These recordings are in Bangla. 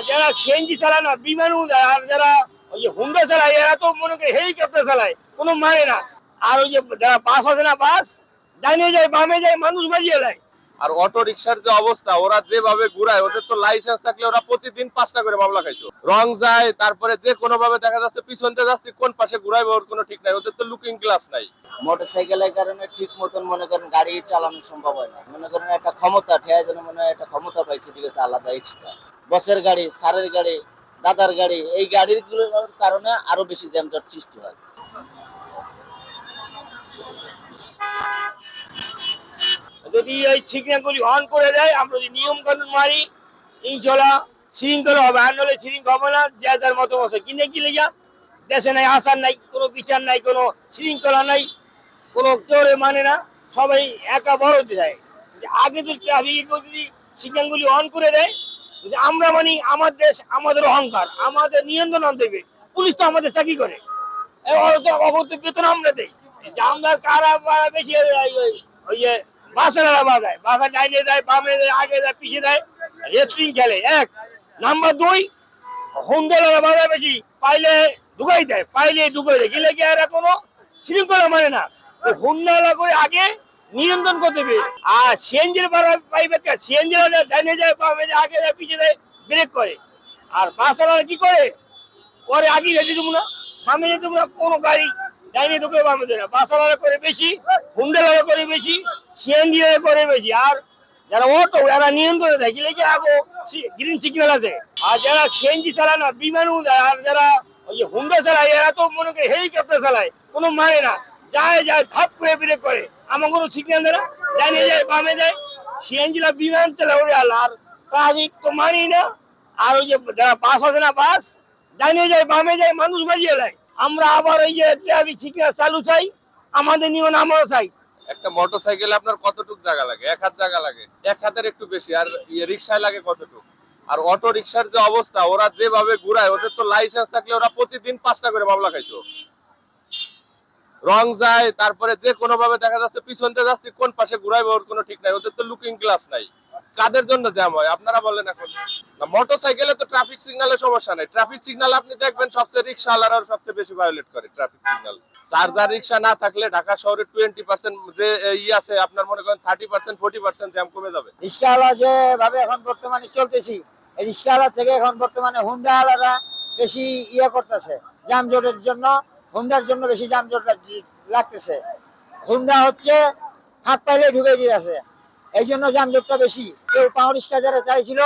আর যারা সিএনজি চালায় না বিমান উড়ায় আর যারা ওই যে হুন্ডা চালায় এরা তো মনে করে হেলিকপ্টার চালায় কোনো মানে না। আর ওই যে যারা বাস আছে না বাস ডাইনে যায় বামে যায় মানুষ বাজিয়ে দেয়। আর অটো রিক্সার যে অবস্থা ওরা যেভাবে ঘুরায় ওদের তো লাইসেন্স থাকলে ওরা প্রতিদিন পাঁচটা করে মামলা খাইতো। রং যায় তারপরে যে কোনো ভাবে দেখা যাচ্ছে পিছন দিয়ে যাচ্ছে কোন পাশে ঘুরাইবে ওর কোনো ঠিক নাই ওদের তো লুকিং গ্লাস নাই। মোটর মোটরসাইকেলের কারণে ঠিক মতন মনে করেন গাড়ি চালানো সম্ভব হয় না। মনে করেন একটা ক্ষমতা ঠেয়া যেন মনে হয় একটা ক্ষমতা পাইছে ঠিক আছে আলাদা এক্সট্রা বসের গাড়ি সারের গাড়ি, দাদার গাড়ি, এই গাড়িগুলোর কারণে আরও বেশি জ্যামজট সৃষ্টি হয়। যদি এই সিগন্যালগুলি অন করে দেয়, আমরা যদি নিয়ম কানুন মারি ইনশাল্লাহ শৃঙ্খলা হবে। আর নাহলে শৃঙ্খলা হবে না, যে যার মতো মতো কিনে কিনে যা। দেশে নাই, আসার নাই, কোনো বিচার নাই, কোনো শৃঙ্খলা নাই, কোনো কেউ মানে না, সবাই একা বড় হতে যায় আগে তো ট্রাফিক যদি সিগন্যালগুলি অন করে দেয় আমরা মানি আমার দেশ, আমাদের অহংকার, আমাদের নিয়ন্ত্রণ হবে। পুলিশ তো আমাদের চাকরি করে। ওরা বেতন আমরা দেই। যে আমরা কারা বেশি ওই- যে বাসারা বাজায়। বাসা ডাইনে যায়, বামে যায়, আগে যায় পিছিয়ে যায়। রেসলিং খেলে, এক। নাম্বার দুই, হুন্ডালারা বাজায় বেশি, পাইলে ঢুকাই দেয়, পাইলে ঢুকাই দেয়। গেলে কি আর কোনো শৃঙ্খলা মানে না। হুন্ডালা করে আগে নিয়ন্ত্রণ করতে হবে। আর সিএনজির পাইবে সিএনজি ডাইনে যায় যায়, আগে যায়, পিছিয়ে যায় ব্রেক করে। আর বাস বাসারা কি করে? পরে আগে যেতে দেবো না। বামে যেতে না, কোনো গাড়ি ডাইনে ঢুকে বামে দেবে না। বাসারা করে বেশি হুন্ডালারা করে বেশি, সিএনজি করে বেশি। আর যারা অটো যারা নিয়ন্ত্রণে থাকে, কি আগো গ্রিন সিগন্যাল আছে। আর যারা সিএনজি চালায় না, বিমান উড়ায় আর যারা ওই যে হুন্ডা চালায়, এরা তো মনে করে হেলিকপ্টার চালায়, কোনো মানে না। যায় যায়, থাপ করে ব্রেক করে। আমার কোনো সিগন্যাল দেয় না ডাইনে যায় বামে যায় সিএনজিরা বিমান চালায় ওরে আল্লাহ, আর ট্রাফিক তো মানি না। আর ওই যে যারা বাস আছে না বাস ডাইনে যায় বামে যায়, মানুষ বাজিয়ে দেয় আমরা আবার ওই যে ট্রাফিক সিগন্যাল চালু চাই, আমাদের নিয়ম আমরাও চাই। একটা মোটর সাইকেলে আপনার কতটুক জায়গা লাগে? এক হাত জায়গা লাগে? এক হাতের একটু বেশি, আর ইয়ে রিক্সায় লাগে কতটুক? আর অটো রিক্সার যে অবস্থা, ওরা যেভাবে ঘুরায়, ওদের তো লাইসেন্স থাকলে ওরা প্রতিদিন পাঁচটা করে মামলা খাইতো। রং যায়, তারপরে যে কোনো ভাবে দেখা যাচ্ছে পিছন দিয়ে যাচ্ছে, কোন পাশে ঘুরাইবে ওর কোনো ঠিক নাই। ওদের তো লুকিং গ্লাস নাই। কাদের জন্য জ্যাম হয়? আপনারা বলেন এখন। মোটর সাইকেলে তো ট্রাফিক সিগন্যালের সমস্যা নাই। ট্রাফিক সিগন্যাল আপনি দেখবেন সবচেয়ে রিক্সাওয়ালারা সবচেয়ে বেশি ভায়োলেট করে ট্রাফিক সিগন্যাল চার্জার রিক্সা না থাকলে ঢাকা শহরে টোয়েন্টি পার্সেন্ট যে ই আছে, আপনার মনে করেন thirty percent forty percent jam কমে যাবে। রিক্সাওয়ালা যেভাবে এখন বর্তমানে চলতেছি, এই রিক্সাওয়ালা থেকে এখন বর্তমানে হুন্ডাওয়ালারা বেশি ইয়ে করতেছে যানজটের জন্য। হুন্ডার জন্য বেশি যানজট লাগতেছে। হুন্ডা হচ্ছে হাত পাইলে ঢুকে দিয়েছে এই জন্য যানজটটা বেশি। কেউ পাওয়া রিক্সা যারা চাইছিল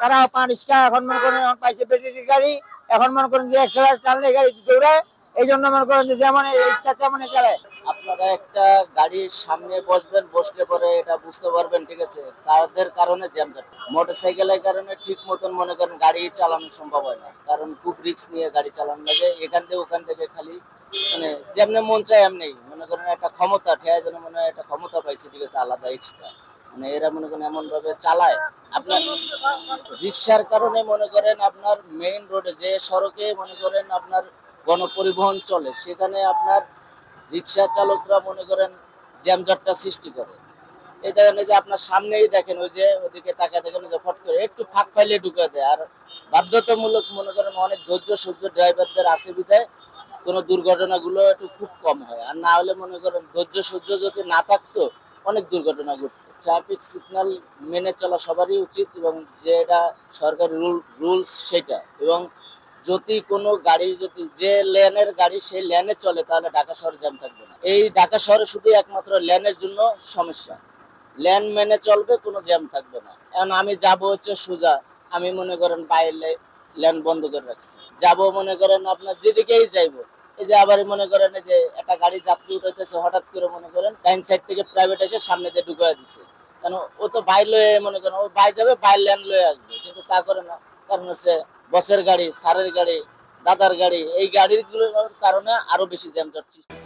তারা পা রিক্সা এখন মনে করেন পাইছে ব্যাটারির গাড়ি। এখন মনে করেন যে একসাথে টানলে গাড়ি দৌড়ায়। এই জন্য মনে করেন যে যেমন ইচ্ছা আপনারা একটা গাড়ির সামনে বসবেন, বসলে পরে এটা বুঝতে পারবেন, ঠিক আছে? কারণে জ্যামজট মোটরসাইকেলের কারণে ঠিক মতন মনে করেন গাড়ি চালানো সম্ভব হয় না। কারণ খুব রিস্ক নিয়ে গাড়ি চালানো লাগে। এখান থেকে ওখান থেকে খালি মানে যেমনি মন চায় এমনি। মনে করেন একটা ক্ষমতা ঠেয়া যেন মনে হয় একটা ক্ষমতা পাইছে, ঠিক আছে? আলাদা এক্সট্রা মানে এরা মনে করেন এমন ভাবে চালায়। আপনার রিক্সার কারণে মনে করেন আপনার মেইন রোডে যে সড়কে মনে করেন আপনার গণপরিবহন চলে, সেখানে আপনার রিক্সা চালকরা মনে করেন জ্যামজটটা সৃষ্টি করে। এই দেখেন যে আপনার সামনেই দেখেন, ওই যে ওদিকে তাকায় দেখেন যে ফট করে একটু ফাঁক ফাইলে ঢুকে দেয়। আর বাধ্যতামূলক মনে করেন অনেক ধৈর্য সহ্য ড্রাইভারদের আছে বিধায় কোনো দুর্ঘটনাগুলো একটু খুব কম হয়। আর না হলে মনে করেন ধৈর্য সহ্য যদি না থাকতো, অনেক দুর্ঘটনা ঘটতো। ট্রাফিক সিগন্যাল মেনে চলা সবারই উচিত এবং যেটা সরকারি রুল, রুলস সেটা। এবং যদি কোনো গাড়ি, যদি যে লেনের গাড়ি সেই লেনে চলে, তাহলে ঢাকা শহরে জ্যাম থাকবে না। এই ঢাকা শহরে শুধু একমাত্র লেনের জন্য সমস্যা। লেন মেনে চলবে, কোনো জ্যাম থাকবে না। এখন আমি যাব হচ্ছে সোজা। আমি মনে করেন বাইরে লেন বন্ধ করে রাখছি। যাব মনে করেন আপনার যেদিকেই যাইবো। এই যে আবার মনে করেন যে একটা গাড়ি যাত্রী উঠাইতেছে, হঠাৎ করে মনে করেন ডাইন সাইড থেকে প্রাইভেট এসে সামনে দিয়ে ঢুকাই দিছে। কেন ও তো বাই লয়ে মনে করেন, ও বাই যাবে বাই লেন লয়ে আসবে। কিন্তু তা করে না। কারণ হচ্ছে বসের গাড়ি সারের গাড়ি, দাদার গাড়ি, এই গাড়িগুলোর কারণে আরও বেশি জ্যাম সৃষ্টি